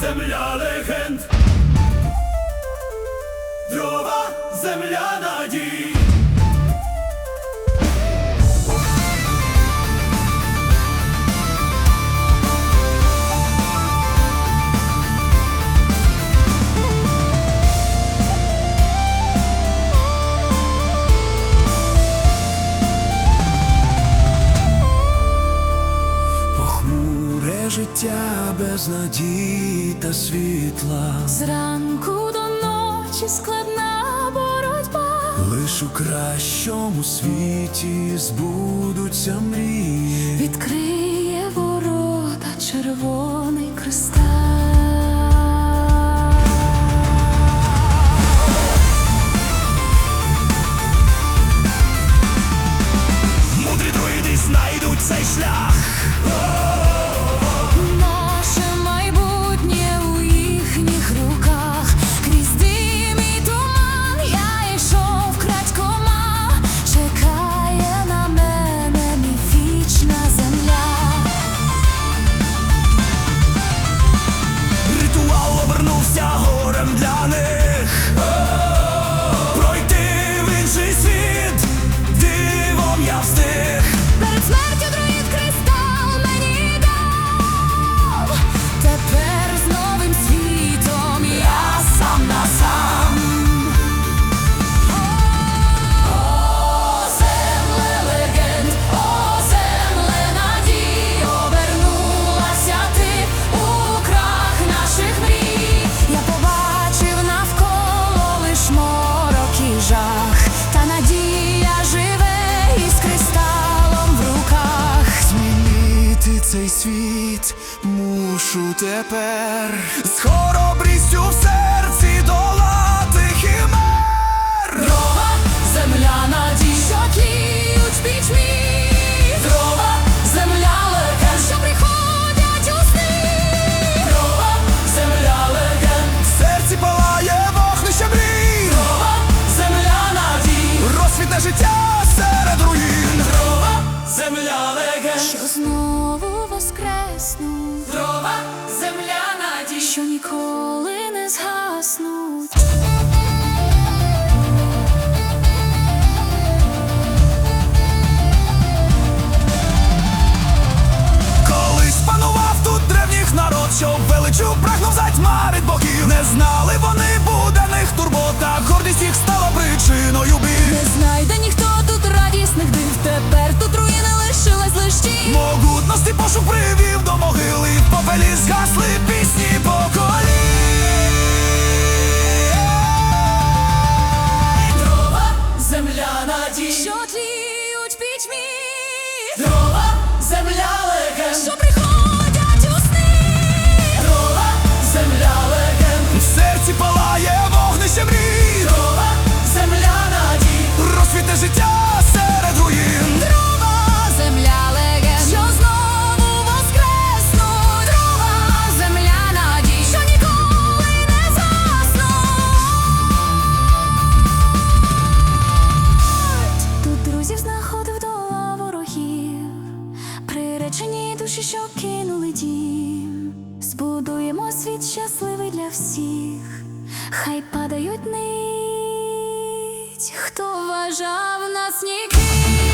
земля легенд, дрова земля надій. життя без надії та світла. Зранку до ночі складна боротьба. Лиш у кращому світі збудуться мрії. Відкриє ворота червоний кристал. цей світ мушу тепер зхоробрі. що ніколи не згаснуть. Колись панував тут древніх народ, що величу прагнув затьмарить боків. Не знали вони буде них турбота, гордість їх стала причиною бій. Не знайде ніхто тут радісних див. Тепер тут руїна лишилась лищі. Могутності пошук привід. Shorty. Shorty. Будуємо світ щасливий для всіх, хай падають нить, хто вважав нас ніким.